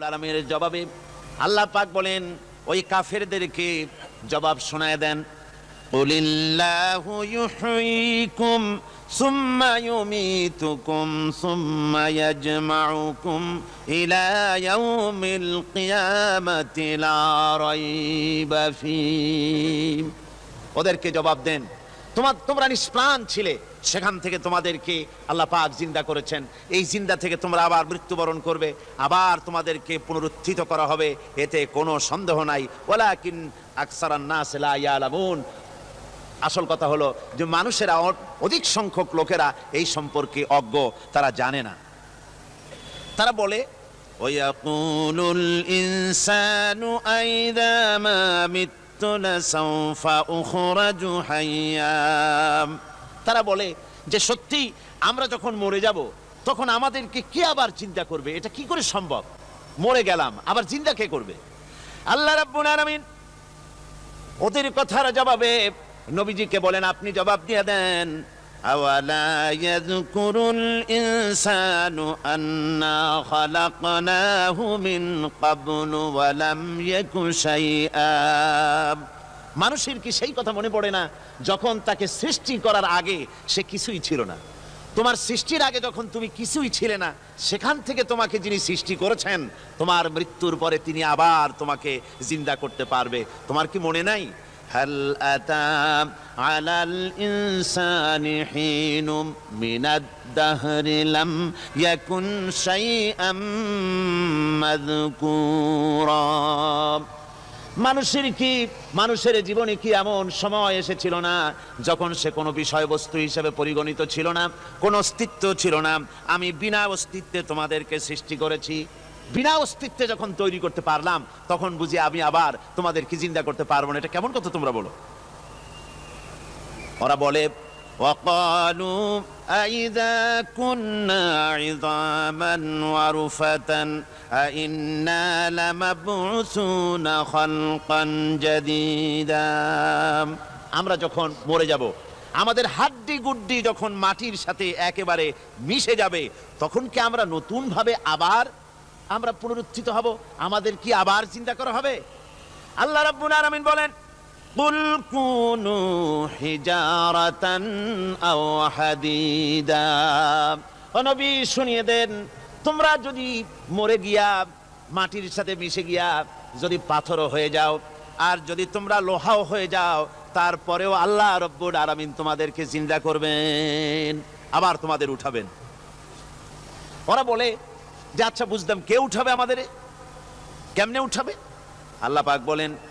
আলমের জবাবে আল্লাহ পাক বলেন, ওই কাফেরদেরকে জবাব শোনায় দেন ওদেরকে জবাব দেন তোমার তোমরা নিষ্প্রাণ ছিলে সেখান থেকে তোমাদেরকে আল্লাহ পাক জিন্দা করেছেন এই জিন্দা থেকে তোমরা আবার মৃত্যুবরণ করবে আবার তোমাদেরকে পুনরুত্থিত করা হবে এতে কোনো সন্দেহ নাই ওলাকিন আকসারান নাস লা ইয়ালামুন আসল কথা হলো যে মানুষেরা অ- অধিক সংখ্যক লোকেরা এই সম্পর্কে অজ্ঞ তারা জানে না তারা বলে ويقول الإنسان أئذا ما مت لسوف أخرج حيا তারা বলে যে সত্যি আমরা যখন মরে যাব, তখন আমাদেরকে কে আবার চিন্তা করবে? এটা কি করে সম্ভব? মরে গেলাম, আবার চিন্তা কে করবে? আল্লাহ রাব্বুল আলামিন ওদের কথার জবাবে নবীজিকে বলেন, আপনি জবাব দিয়ে দেন, আওয়ালা ইয়াযকুরুল ইনসানু আন্না মানুষের কি সেই কথা মনে পড়ে না যখন তাকে সৃষ্টি করার আগে সে কিছুই ছিল না তোমার সৃষ্টির আগে যখন তুমি কিছুই ছিলে না সেখান থেকে তোমাকে যিনি সৃষ্টি করেছেন তোমার মৃত্যুর পরে তিনি আবার তোমাকে জিন্দা করতে পারবে তোমার কি মনে নাই هل أتى على الإنسان حين من الدهر لم يكن شيئا مذكورا মানুষের কি, মানুষের জীবনে কি এমন সময় এসেছিল না যখন সে কোনো বিষয়বস্তু হিসেবে পরিগণিত ছিল না, কোনো অস্তিত্ব ছিল না? আমি বিনা অস্তিত্বে তোমাদেরকে সৃষ্টি করেছি। বিনা অস্তিত্বে যখন তৈরি করতে পারলাম, তখন বুঝি আমি আবার তোমাদেরকে জিন্দা করতে পারব না? এটা কেমন কথা তোমরা বলো? ওরা বলে وقالوا أئذا كنا عظاما ورفة أئنا لمبعوثون خلقا جديدا আমরা যখন মরে যাব আমাদের হাড্ডি গুড্ডি যখন মাটির সাথে একেবারে মিশে যাবে তখন কি আমরা নতুন ভাবে আবার আমরা পুনরুত্থিত হব আমাদের কি আবার চিন্তা করা হবে আল্লাহ রাব্বুল আলামিন বলেন قل كونوا حجارة أو حديدا ও নবী শুনিয়ে দেন তোমরা যদি মরে গিয়া মাটির সাথে মিশে গিয়া যদি পাথরও হয়ে যাও আর যদি তোমরা লোহাও হয়ে যাও তারপরেও আল্লাহ রব্বুল আলামিন তোমাদেরকে চিন্তা করবেন আবার তোমাদের উঠাবেন ওরা বলে যে আচ্ছা বুঝতাম কে উঠাবে আমাদের কেমনে উঠাবে আল্লাহ পাক বলেন ফাসায়াকুলুনা মান ইউঈদুনা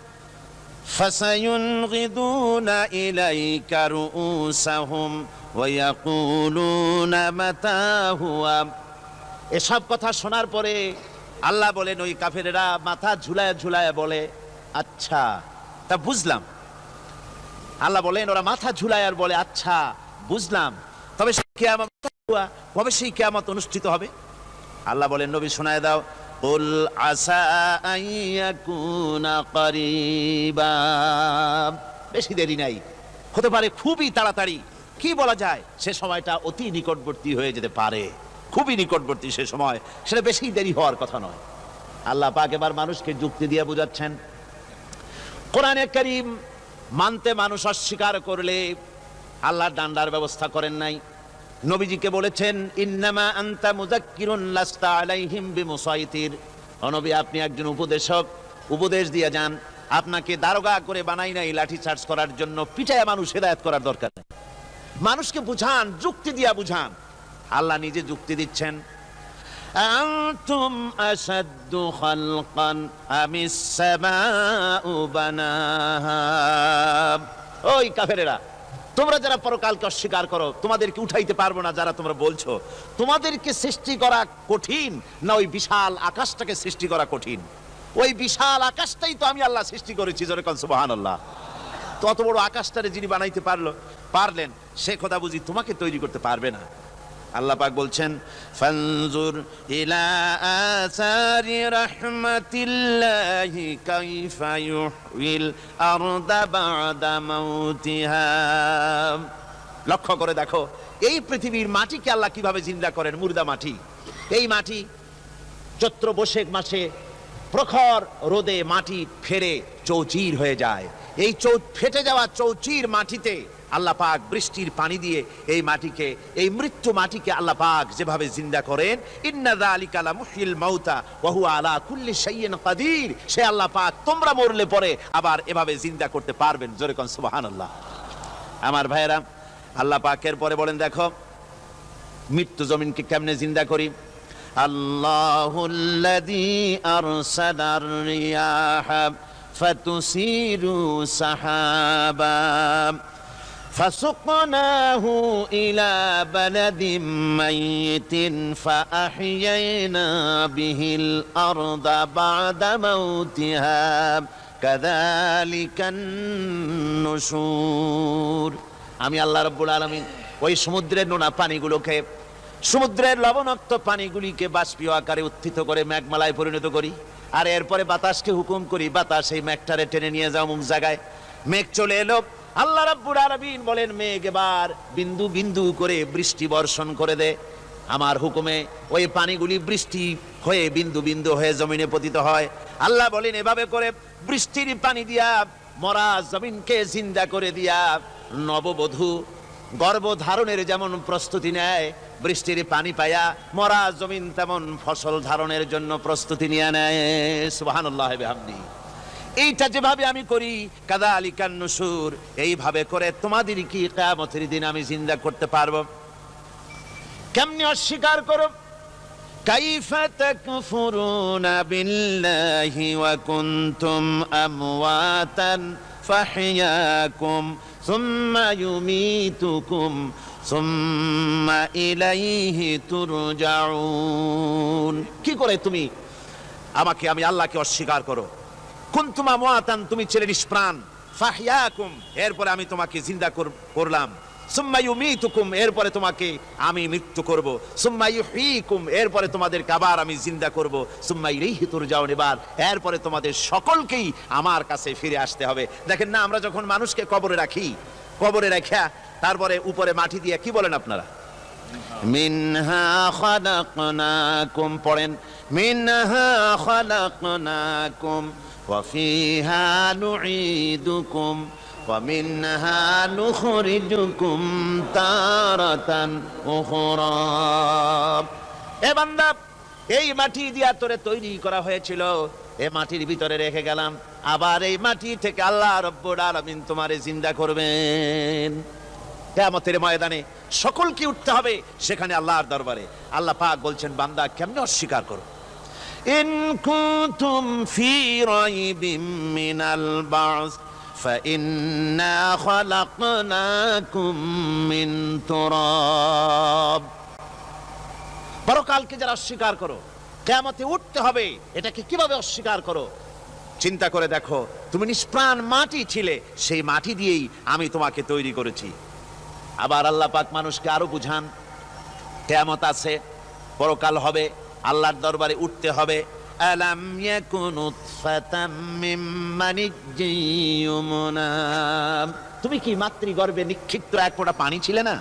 فسينغضون إليك رؤوسهم ويقولون متى هو এসব কথা শোনার পরে আল্লাহ বলেন ওই কাফেরেরা মাথা ঝুলায় ঝুলায় বলে আচ্ছা তা বুঝলাম আল্লাহ বলেন ওরা মাথা ঝুলায় আর বলে আচ্ছা বুঝলাম তবে সেই কেয়ামত কবে সেই কেয়ামত অনুষ্ঠিত হবে আল্লাহ বলেন নবী শোনায় দাও কুল আসা আইয়াকুনা করিবা বেশি দেরি নাই। হতে পারে খুবই তাড়াতাড়ি। কি বলা যায়? সে সময়টা অতি নিকটবর্তী হয়ে যেতে পারে। খুবই নিকটবর্তী সে সময়। সেটা বেশি দেরি হওয়ার কথা নয়। আল্লাহ পাক এবার মানুষকে যুক্তি দিয়ে বুঝাচ্ছেন। কোরআনে করিম মানতে মানুষ অস্বীকার করলে আল্লাহর ডান্ডার ব্যবস্থা করেন নাই। নবীজিকে বলেছেন, ইন্নামা আন্তা মুজাক্কিরুন লাস্তা আলাইহিম বিমুসাইতির। অনবী আপনি একজন উপদেশক, উপদেশ দিয়ে যান। আপনাকে দারোগা করে বানাই নাই লাঠি চার্জ করার জন্য পিঠায় মানুষ হেদায়ত করার দরকার নেই। মানুষকে বুঝান, যুক্তি দিয়া বুঝান। আল্লাহ নিজে যুক্তি দিচ্ছেন, আনতুম বানাহা। ওই কাফেরেরা তোমরা যারা পরকালকে অস্বীকার করো, তোমাদেরকে উঠাইতে পারব না যারা তোমরা বলছো। তোমাদেরকে সৃষ্টি করা কঠিন না ওই বিশাল আকাশটাকে সৃষ্টি করা কঠিন? ওই বিশাল আকাশটাই তো আমি আল্লাহ সৃষ্টি করেছি, জোরে কন সুবহানাল্লাহ। তত বড় আকাশটারে যিনি বানাইতে পারল, পারলেন, সে কথা বুঝি তোমাকে তৈরি করতে পারবে না। আল্লাহ পাক বলছেন, ফানজুর ইলা আসারি রাহমাতিল্লাহি কাইফা ইউহিল আরদা বাদা মাউতিহা। লক্ষ্য করে দেখো, এই পৃথিবীর মাটিকে আল্লাহ কীভাবে জিন্দা করেন? মুর্দা মাটি। এই মাটি চৈত্র বৈশাখ মাসে প্রখর রোদে মাটি ফেরে চৌচির হয়ে যায়। এই চৌ, ফেটে যাওয়া চৌচির মাটিতে আল্লাহ পাক বৃষ্টির পানি দিয়ে এই মাটিকে, এই মৃত্যু মাটিকে আল্লাহ পাক যেভাবে জিন্দা করেন, ইন্না আলী কালা মুহইল মাউতা হুয়া আলা কুল্লি সাইয়েন কাদির। সে আল্লাহ পাক তোমরা মরলে পরে আবার এভাবে জিন্দা করতে পারবেন। জোরে কোন সুবহানাল্লাহ। আমার ভাইয়েরা, আল্লাহ পাকের পরে বলেন, দেখো, মৃত্যু জমিনকে কেমনে জিন্দা করি? আল্লাহুল্লাযী আরসালার রিয়াহা ফাতুসিরু সাহাবা। فسقناه إلى بلد ميت فأحيينا به الأرض بعد موتها كذلك النشور আমি আল্লাহ রব্বুল আলমিন ওই সমুদ্রের নোনা পানিগুলোকে সমুদ্রের লবণাক্ত পানিগুলিকে বাষ্পীয় আকারে উত্থিত করে মেঘমালায় পরিণত করি আর এরপরে বাতাসকে হুকুম করি বাতাস এই মেঘটারে টেনে নিয়ে যাও মুখ জায়গায় মেঘ চলে এলো আল্লাহ রাব্বুল আলামিন বলেন, মেঘ এবার বিন্দু বিন্দু করে বৃষ্টি বর্ষণ করে দে। আমার হুকুমে ওই পানিগুলি বৃষ্টি হয়ে বিন্দু বিন্দু হয়ে জমিনে পতিত হয়। আল্লাহ বলেন, এভাবে করে বৃষ্টির পানি দিয়া, মরা জমিনকে জিন্দা করে দিয়া, নববধূ গর্ভধারণের যেমন প্রস্তুতি নেয়, বৃষ্টির পানি পায়া মরা জমিন তেমন ফসল ধারণের জন্য প্রস্তুতি নিয়ে নেয়। সুবহানাল্লাহ, বিহামদি। এইটা যেভাবে আমি করি কাদা আলী কান্নুসুর এইভাবে করে তোমাদের কি কেয়ামতের দিন আমি জিন্দা করতে পারবো কেমনি অস্বীকার করো كيف تكفرون بالله وكنتم أمواتا فحياكم ثم يميتكم ثم إليه ترجعون কি করে তুমি আমাকে আমি আল্লাহকে অস্বীকার করো কুন্তুমা মুআতান, তুমি ছিলে নিষ্প্রাণ। ফাহিয়াকুম, এরপরে আমি তোমাকে জিন্দা কর- করলাম। সুম্মা ইউমিতুকুম, এরপরে তোমাকে আমি মৃত্যু করব। সুম্মা ইউহয়িকুম এরপরে তোমাদেরকে আবার আমি জিন্দা করব। সুম্মা ইলাইহি তুরজাউন, এবার এরপরে তোমাদের সকলকেই আমার কাছে ফিরে আসতে হবে। দেখেন না, আমরা যখন মানুষকে কবরে রাখি, কবরে রাখা তারপরে উপরে মাটি দিয়ে কি বলেন আপনারা? মিনহা খালাকনাকুম, পড়েন। মিনহা খালাকনাকুম وفيها نعيدكم ومنها نخرجكم تارة أخرى এ বান্দা এই মাটি দিয়া তোরে তৈরি করা হয়েছিল এ মাটির ভিতরে রেখে গেলাম আবার এই মাটি থেকে আল্লাহ রব্বুল আলামিন তোমারে জিন্দা করবেন কেয়ামতের ময়দানে সকলকে উঠতে হবে সেখানে আল্লাহর দরবারে আল্লাহ পাক বলছেন বান্দা কেমনে অস্বীকার করো ইন কুনতুম ফি রাইবিম মিনাল বাস فإنا خلقناكم من تراب পরকালকে যারা অস্বীকার করো কেয়ামতে উঠতে হবে এটাকে কিভাবে অস্বীকার করো চিন্তা করে দেখো তুমি নিষ্প্রাণ মাটি ছিলে সেই মাটি দিয়েই আমি তোমাকে তৈরি করেছি আবার আল্লাহ পাক মানুষকে আরো বুঝান কেয়ামত আছে পরকাল হবে আল্লাহর দরবারে উঠতে হবে। তুমি কি মাতৃগর্ভে নিক্ষিপ্ত এক ফোঁটা পানি ছিলে না?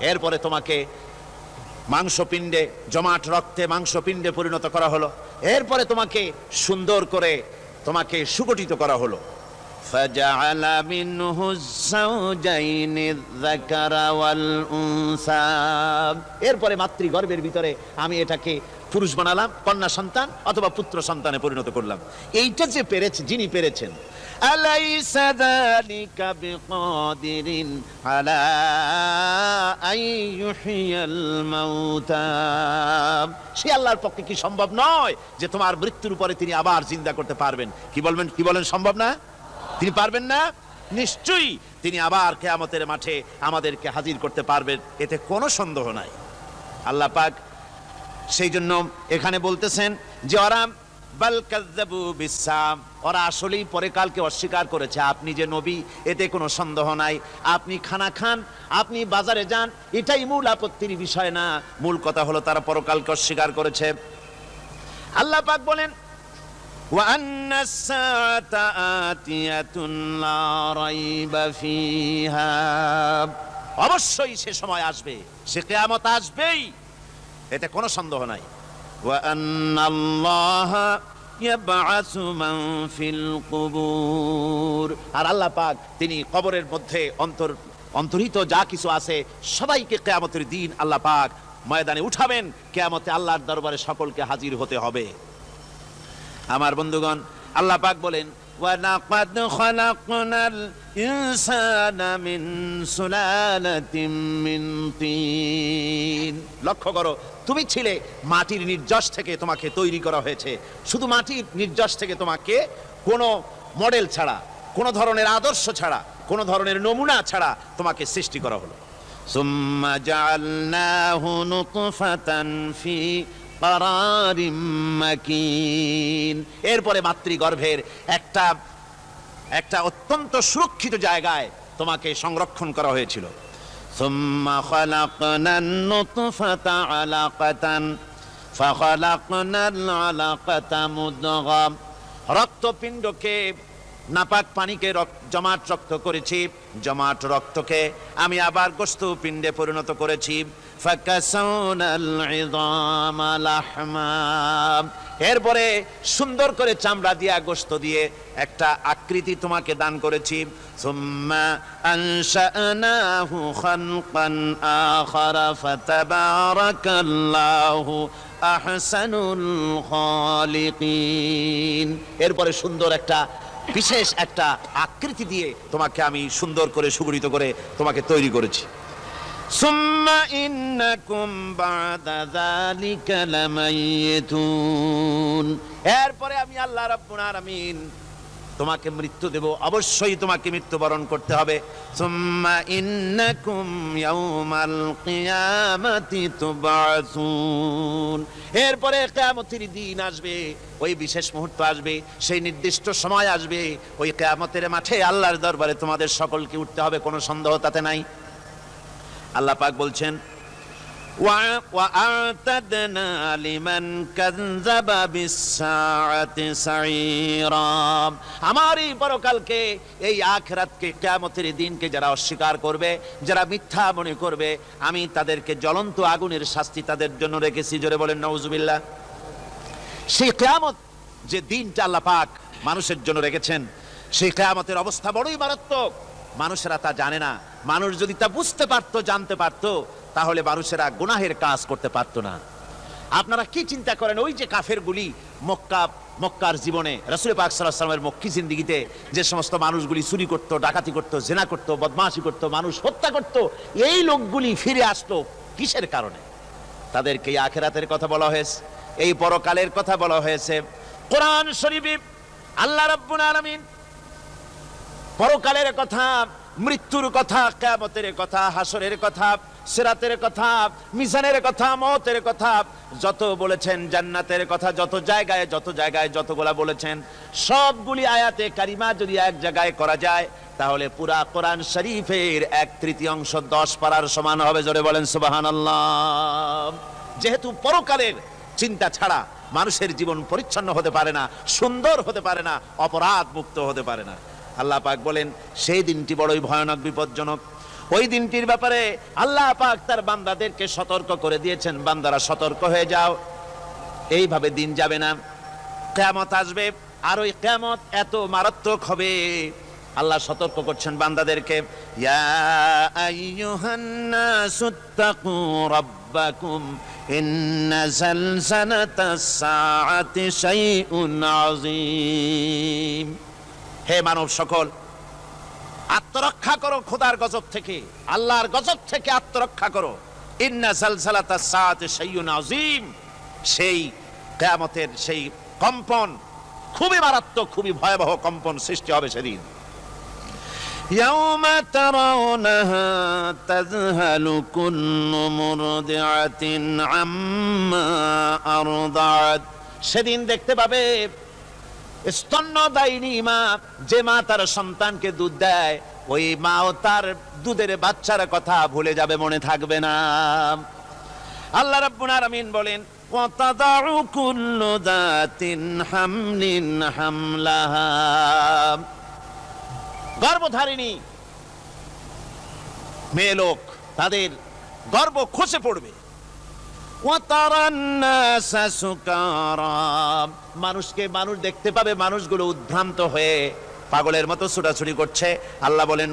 এরপরে তোমাকে মাংসপিণ্ডে, জমাট রক্তে মাংসপিণ্ডে পরিণত করা হলো। এরপরে তোমাকে সুন্দর করে তোমাকে সুগঠিত করা হলো। فجعل منه الزوجين الذكر والأنثى এরপরে মাতৃগর্ভের ভিতরে আমি এটাকে পুরুষ বানালাম কন্যা সন্তান অথবা পুত্র সন্তানে পরিণত করলাম এইটা যে পেরেছে যিনি পেরেছেন أليس ذلك بقادر على أن يحيي الموتى সে আল্লাহর পক্ষে কি সম্ভব নয় যে তোমার মৃত্যুর পরে তিনি আবার জিন্দা করতে পারবেন কি বলবেন কি বলেন সম্ভব না তিনি পারবেন না? নিশ্চয়ই তিনি আবার কেয়ামতের মাঠে আমাদেরকে হাজির করতে পারবেন, এতে কোনো সন্দেহ নাই। আল্লাহ পাক সেই জন্য এখানে বলতেছেন যে, ওরা বাল কাযযাবু বিসাম ওরা আসলেই পরে কালকে অস্বীকার করেছে। আপনি যে নবী, এতে কোনো সন্দেহ নাই। আপনি খানা খান, আপনি বাজারে যান, এটাই মূল আপত্তির বিষয় না। মূল কথা হলো তারা পরকালকে অস্বীকার করেছে। আল্লাহ পাক বলেন وأن الساعة آتية لا ريب فيها অবশ্যই সে সময় আসবে সে কেয়ামত আসবেই এতে কোনো সন্দেহ নাই وأن الله يبعث من في القبور আর আল্লাহ পাক তিনি কবরের মধ্যে অন্তর অন্তর্হিত যা কিছু আছে সবাইকে কেয়ামতের দিন আল্লাহ পাক ময়দানে উঠাবেন কেয়ামতে আল্লাহর দরবারে সকলকে হাজির হতে হবে আমার বন্ধুগণ আল্লাহ পাক বলেন وَلَقَدْ خَلَقْنَا الْإِنسَانَ مِنْ سُلَالَةٍ مِنْ طِينٍ লক্ষ্য করো তুমি ছিলে মাটির নির্যাস থেকে তোমাকে তৈরি করা হয়েছে শুধু মাটির নির্যাস থেকে তোমাকে কোনো মডেল ছাড়া কোনো ধরনের আদর্শ ছাড়া কোনো ধরনের নমুনা ছাড়া তোমাকে সৃষ্টি করা হলো ثم جعلناه نطفة في এরপরে মাতৃগর্ভের একটা একটা অত্যন্ত সুরক্ষিত জায়গায় তোমাকে সংরক্ষণ করা হয়েছিল। সুম্মা খালাকনান রক্তপিণ্ডকে, নাপাক পানিকে জমাট রক্ত করেছি। জমাট রক্তকে আমি আবার গোস্তু পিণ্ডে পরিণত করেছি। এরপরে সুন্দর করে চামড়া দিয়ে আগস্ত দিয়ে একটা আকৃতি তোমাকে দান করেছি। এরপরে সুন্দর একটা বিশেষ একটা আকৃতি দিয়ে তোমাকে আমি সুন্দর করে সুগঠিত করে তোমাকে তৈরি করেছি। ثم إنكم بعد ذلك لميتون এরপরে আমি আল্লাহ রাব্বুল আলামিন তোমাকে মৃত্যু দেব অবশ্যই তোমাকে মৃত্যুবরণ করতে হবে ثم إنكم يوم القيامة تبعثون এরপরে কিয়ামতের দিন আসবে ওই বিশেষ মুহূর্ত আসবে সেই নির্দিষ্ট সময় আসবে ওই কিয়ামতের মাঠে আল্লাহর দরবারে তোমাদের সকলকে উঠতে হবে কোনো সন্দেহ তাতে নাই আল্লাহ পাক বলছেন "ওয়া- وَأَعْتَدْنَا لِمَنْ كَذَّبَ بِالسَّاعَةِ سَعِيرًا আমার এই পরকালকে এই আখরাতকে কিয়ামতের দিনকে যারা অস্বীকার করবে যারা মিথ্যা মনে করবে আমি তাদেরকে জ্বলন্ত আগুনের শাস্তি তাদের জন্য রেখেছি জোরে বলেন নওজুবিল্লাহ সেই কেয়ামত যে দিনটা আল্লাহ পাক মানুষের জন্য রেখেছেন সেই কেয়ামতের অবস্থা বড়ই মারাত্মক মানুষেরা তা জানে না। মানুষ যদি তা বুঝতে পারতো, জানতে পারতো, তাহলে মানুষেরা গুনাহের কাজ করতে পারতো না। আপনারা কি চিন্তা করেন? ওই যে কাফেরগুলি মক্কা, মক্কার জীবনে রসুল পাক সাল্লাহ সাল্লামের মক্কি জিন্দিগিতে যে সমস্ত মানুষগুলি চুরি করতো, ডাকাতি করতো, জেনা করতো, বদমাশি করতো, মানুষ হত্যা করতো, এই লোকগুলি ফিরে আসতো কিসের কারণে? তাদেরকে আখেরাতের কথা বলা হয়েছে, এই পরকালের কথা বলা হয়েছে। কোরআন শরীফে আল্লাহ রাব্বুল আলামিন পরকালের কথা, মৃত্যুর কথা, কিয়ামতের কথা, হাসরের কথা, সেরাতের কথা মিশানের কথা, মতের কথা, যত বলেছেন জান্নাতের কথা, যত জায়গায় যত জায়গায় যতগুলা বলেছেন, সবগুলি আয়াতে কারিমা যদি এক জায়গায় করা যায়, তাহলে পুরা কোরআন শরীফের এক তৃতীয়াংশ দশ পারার সমান হবে, জোরে বলেন সুবহানাল্লাহ। যেহেতু পরকালের চিন্তা ছাড়া মানুষের জীবন পরিচ্ছন্ন হতে পারে না, সুন্দর হতে পারে না অপরাধ মুক্ত হতে পারে না। আল্লাহ পাক বলেন, সেই দিনটি বড়ই ভয়ানক, বিপজ্জনক। ওই দিনটির ব্যাপারে আল্লাহ পাক তার বান্দাদেরকে সতর্ক করে দিয়েছেন, বান্দারা সতর্ক হয়ে যাও। এইভাবে দিন যাবে না। কেয়ামত আসবে, আর ওই কেয়ামত এত মারাত্মক হবে। আল্লাহ সতর্ক করছেন বান্দাদেরকে, ইয়া হে মানব সকল আত্মরক্ষা করো খোদার গজব থেকে আল্লাহর গজব থেকে আত্মরক্ষা করো ইন্না সালসালাতাস সাআতি শাইউন আযীম সেই কিয়ামতের সেই কম্পন খুবই মারাত্মক খুবই ভয়াবহ কম্পন সৃষ্টি হবে সেদিন يوم ترونها تذهل كل مرضعة عما أرضعت সেদিন দেখতে পাবে স্তন্যদায়িনী মা যে মা তার সন্তানকে দুধ দেয় ওই মাও তার দুধের বাচ্চার কথা ভুলে যাবে মনে থাকবে না আল্লাহ রাব্বুল আলামিন বলেন وَتَضَعُ كُلُّ ذَاتٍ حَمْلٍ حَمْلَهَا গর্ভধারিণী মেয়ে লোক তাদের গর্ব খসে পড়বে وَتَرَى النَّاسَ سُكَارَى মানুষকে মানুষ দেখতে পাবে, মানুষগুলো উদ্ভ্রান্ত হয়ে পাগলের মতো ছুটাছুটি করছে। আল্লাহ বলেন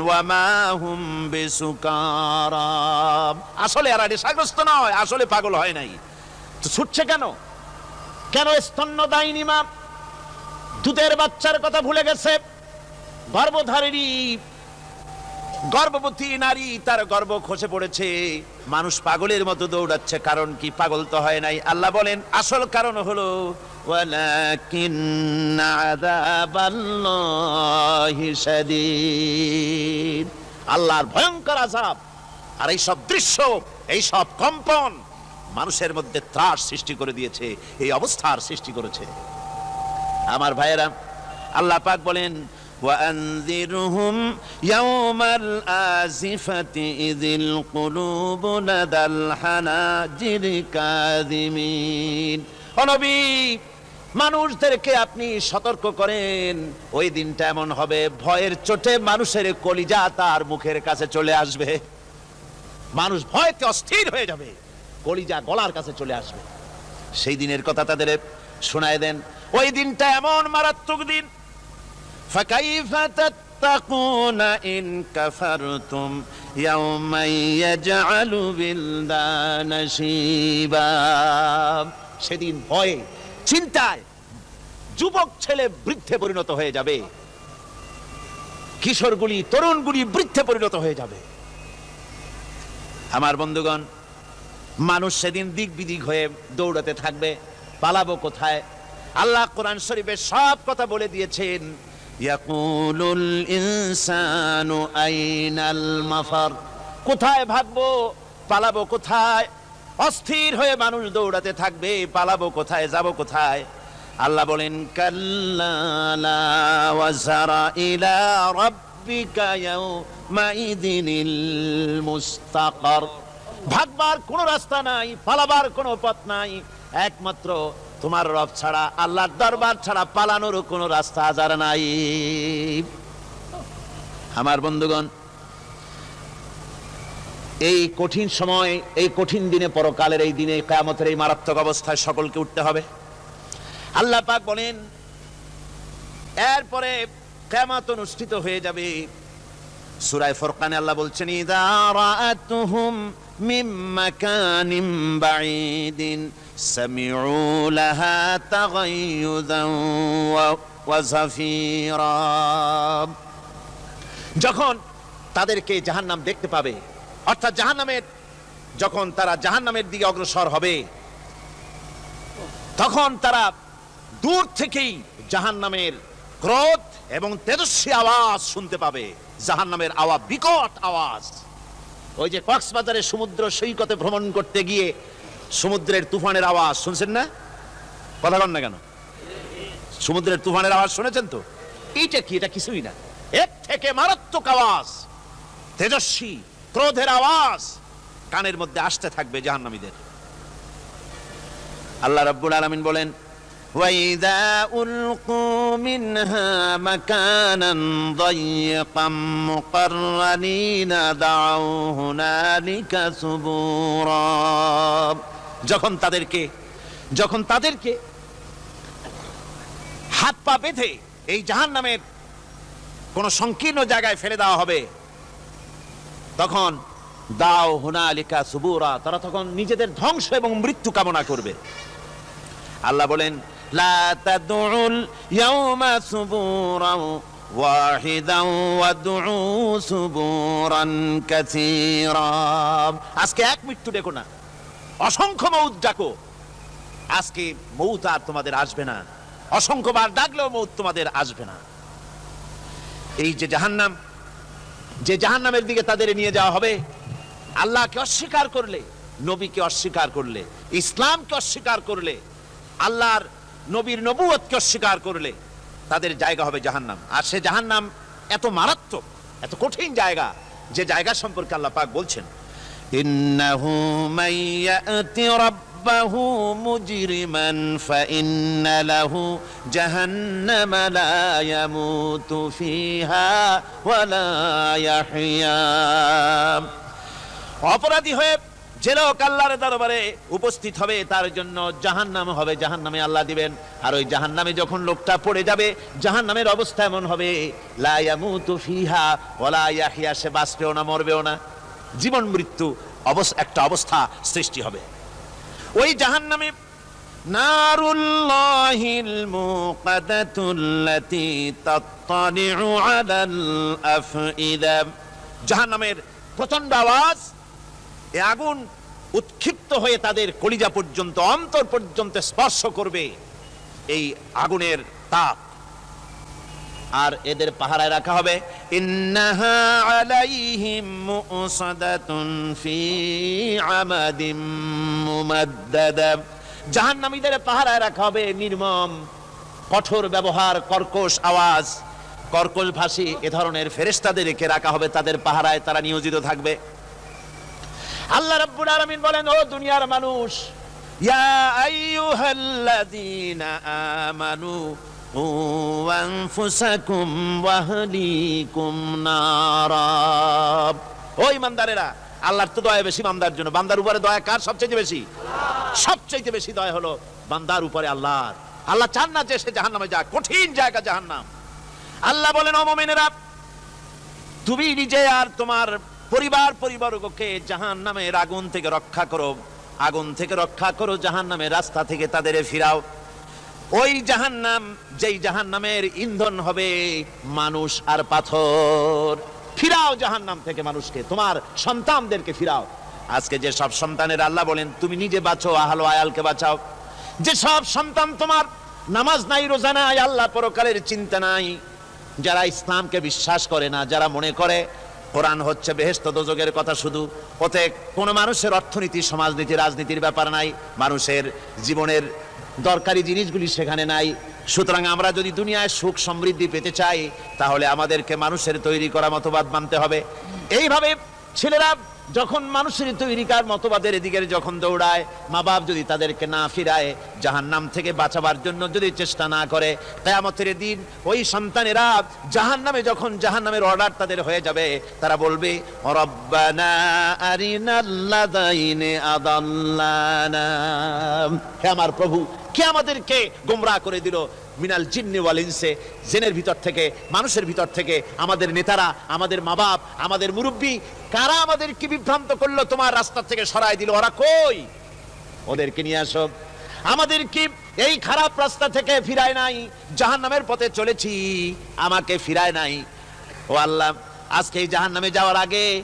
আসলে এরা নেশাগ্রস্ত নয়, আসলে পাগল হয় নাই। তো ছুটছে কেন? কেন স্তন্য দায়নি মা দুধের বাচ্চার কথা ভুলে গেছে? গর্ভধারিণী, গর্ভবতী নারী তার গর্ভ খসে পড়েছে। মানুষ পাগলের মতো দৌড়াচ্ছে, কারণ কি পাগল তো হয় নাই? আল্লাহ বলেন, আসল কারণ হলো আল্লাহর ভয়ঙ্কর আযাব আর এই সব দৃশ্য এই সব কম্পন মানুষের মধ্যে ত্রাস সৃষ্টি করে দিয়েছে, এই অবস্থার সৃষ্টি করেছে। আমার ভাইয়েরা, আল্লাহ পাক বলেন وأنذرهم يوم الآزفة إذ القلوب لدى الحناجر كاذمين ও নবী মানুষদেরকে আপনি সতর্ক করেন ওই দিনটা এমন হবে ভয়ের চোটে মানুষের কলিজা তার মুখের কাছে চলে আসবে মানুষ ভয়তে অস্থির হয়ে যাবে কলিজা গলার কাছে চলে আসবে সেই দিনের কথা তাদের শোনায় দেন ওই দিনটা এমন মারাত্মক দিন فكيف تتقون إن كفرتم يوما يجعل بلدان شيبا সেদিন ভয়ে চিন্তায় যুবক ছেলে বৃদ্ধে পরিণত হয়ে যাবে কিশোরগুলি তরুণগুলি বৃদ্ধে পরিণত হয়ে যাবে আমার বন্ধুগণ মানুষ সেদিন দিক বিদিক হয়ে দৌড়াতে থাকবে পালাবো কোথায় আল্লাহ কোরআন শরীফে সব কথা বলে দিয়েছেন ইয়াকুলুল ইনসানু আইনাল মাফার। কোথায় ভাগবো? পালাবো কোথায়? অস্থির হয়ে মানুষ দৌড়াতে থাকবে, পালাবো কোথায়, যাব কোথায়? আল্লাহ বলেন ভাগবার কোনো রাস্তা নাই, পালাবার কোনো পথ নাই, একমাত্র তোমার রব ছাড়া, আল্লাহর দরবার ছাড়া পালানোর কোনো রাস্তা আজার নাই। আমার বন্ধুগণ, এই কঠিন সময়, এই কঠিন দিনে পরকালের এই দিনে, কেয়ামতের এই মারাত্মক অবস্থায় সকলকে উঠতে হবে। আল্লাহ পাক বলেন, এরপরে কেয়ামত অনুষ্ঠিত হয়ে যাবে। সুরায় ফরকানে আল্লাহ বলছেন, ইদা রাআতুহুম মিন মাকানিম বাঈদিন। লাহা তাগাইয়ুদান ওয়া জাফীরা যখন তাদেরকে জাহান্নাম দেখতে পাবে, অর্থাৎ জাহান্নামের, যখন তারা জাহান্নামের দিকে অগ্রসর হবে, তখন তারা দূর থেকেই জাহান্নামের ক্রোধ এবং তেজস্বী আওয়াজ শুনতে পাবে। জাহান্নামের আওয়াজ বিকট আওয়াজ। ওই যে কক্সবাজারে সমুদ্র সৈকতে ভ্রমণ করতে গিয়ে সমুদ্রের তুফানের আওয়াজ শুনছেন না কথা কন না কেন সমুদ্রের তুফানের আওয়াজ শুনেছেন তো এইটা কি এটা কিছুই না এর থেকে মারাত্মক আওয়াজ তেজস্বী ক্রোধের আওয়াজ কানের মধ্যে আসতে থাকবে জাহান্নামীদের আল্লাহ রাব্বুল আলামিন বলেন وَإِذَا أُلْقُوا مِنْهَا مَكَانًا ضَيِّقًا مُقَرَّنِينَ دَعَوْا هُنَالِكَ ثُبُورًا যখন তাদেরকে যখন তাদেরকে হাত পা বেঁধে এই জাহান্নামের কোন সংকীর্ণ জায়গায় ফেলে দেওয়া হবে, তখন দাও হুনালিকা সুবুরা, তারা তখন নিজেদের ধ্বংস এবং মৃত্যু কামনা করবে। আল্লাহ বলেন আজকে এক মৃত্যু ডেকো না। অসংখ্য মৌত ডাকো। আজকে মৌত আর তোমাদের আসবে না। অসংখ্যবার ডাকলেও মৌত তোমাদের আসবে না। এই যে জাহান্নাম, যে জাহান্নামের দিকে তাদের নিয়ে যাওয়া হবে, আল্লাহকে অস্বীকার করলে, নবীকে অস্বীকার করলে, ইসলামকে অস্বীকার করলে, আল্লাহর নবীর নবুয়তকে অস্বীকার করলে, তাদের জায়গা হবে জাহান্নাম। আর সে জাহান্নাম এত মারাত্মক, এত কঠিন জায়গা, যে জায়গা সম্পর্কে আল্লাহ পাক বলছেন। ইন্নাহু মাইয়াতি রাব্বাহু মুজরিমান ফাইন্না লাহু জাহান্নামা লা ইয়ামুতু ফিহা ওয়া লা ইয়াহইয়া অপরাধী হয়ে যে লোক আল্লাহর দরবারে উপস্থিত হবে, তার জন্য জাহান জাহান্নাম হবে, জাহান্নামে আল্লাহ দিবেন। আর ওই জাহান্নামে যখন লোকটা পড়ে যাবে, জাহান্নামের অবস্থা এমন হবে, লা ইয়ামুতু ফিহা ওয়ালা ইয়াহইয়া সে বাঁচবেও না, মরবেও না। জীবন মৃত্যু একটা অবস্থা সৃষ্টি হবে। ওই জাহান্নামে নারুল্লাহিল মুকাদাতুল্লাতী তাত্তালিউ আলাল জাহান্নামের প্রচণ্ড আওয়াজ, এ আগুন উৎক্ষিপ্ত হয়ে তাদের কলিজা পর্যন্ত, অন্তর পর্যন্ত স্পর্শ করবে। এই আগুনের তাপ আর এদের পাহারায় রাখা হবে, ইন্নাহা ফি আমাদিম পাহারায় রাখা হবে নির্মম, কঠোর ব্যবহার, কর্কশ আওয়াজ। কর্কশ ভাষী এ ধরনের ফেরেশতাদেরকে রাখা হবে, তাদের পাহারায় তারা নিয়োজিত থাকবে। আল্লাহ রাব্বুল আলামিন বলেন, ও দুনিয়ার মানুষ, ইয়া আইয়ুহাল্লাযীনা আমানু ও আনফুসাকুম ওয়া আহলিকুম নারা। ও ইমানদারেরা, আল্লাহর তো দয়া বেশি বান্দার জন্য। বান্দার উপরে দয়া কার সবচেয়ে বেশি? সবচেয়ে বেশি দয়া হলো বান্দার উপরে আল্লাহর। আল্লাহ চান না যে সে জাহান্নামে যাক, কঠিন জায়গা জাহান্নাম। আল্লাহ বলেন, ও মুমিনেরা, তুমি নিজে আর তোমার পরিবার পরিবারকে জাহান নামের আগুন থেকে রক্ষা করো। আগুন থেকে রক্ষা করো জাহান নামের রাস্তা থেকে তাদের ফিরাও। ওই জাহান্নাম, যেই জাহান্নামের ইন্ধন হবে মানুষ আর পাথর। ফিরাও জাহান্নাম থেকে মানুষকে, তোমার সন্তানদেরকে ফিরাও। আজকে যে সব সন্তানের আল্লাহ বলেন, তুমি নিজে বাঁচো, আহালো আয়ালকে বাঁচাও। যে সব সন্তান তোমার নামাজ নাই, রোজা নাই, আল্লাহ পরকালের চিন্তা নাই। যারা ইসলামকে বিশ্বাস করে না, যারা মনে করে, কোরআন হচ্ছে বেহেস্ত দোজগের কথা শুধু। ওতে কোনো মানুষের অর্থনীতি, সমাজনীতি, রাজনীতির ব্যাপার নাই। মানুষের জীবনের দরকারি জিনিসগুলি সেখানে নাই। সুতরাং আমরা যদি দুনিয়ায় সুখ সমৃদ্ধি পেতে চাই, তাহলে আমাদেরকে মানুষের তৈরি করা মতবাদ মানতে হবে। এইভাবে ছেলেরা যখন মানুষের তৈরিকার মতবাদের এদিকে যখন দৌড়ায় মা বাপ যদি তাদেরকে না ফিরায়, জাহান্নাম থেকে বাঁচাবার জন্য যদি চেষ্টা না করে, কেয়ামতের দিন ওই সন্তানেরা জাহান্নামে যখন জাহান্নামের অর্ডার তাদের হয়ে যাবে, তারা বলবে হে আমার প্রভু কে আমাদেরকে গোমরাহ করে দিল? মিনাল জিন্নি ওয়াল ইনসে। জেনের ভিতর থেকে, মানুষের ভিতর থেকে, আমাদের নেতারা, আমাদের মা বাপ আমাদের মুরব্বী, কারা আমাদেরকে বিভ্রান্ত করল? তোমার রাস্তা থেকে সরাই দিল। ওরা কই? ওদেরকে নিয়ে আসো। আমাদের কি এই খারাপ রাস্তা থেকে ফিরায় নাই। জাহান নামের পথে চলেছি। আমাকে ফিরায় নাই। ও আল্লাহ, আজকে এই জাহান নামে যাওয়ার আগে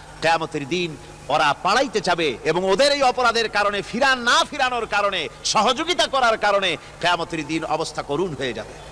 কেয়ামতের দিন ওরা পাড়াইতে চাবে এবং ওদের এই অপরাধের কারণে ফিরান না ফিরানোর কারণে, সহযোগিতা করার কারণে কেয়ামতের দিন অবস্থা করুণ হয়ে যাবে।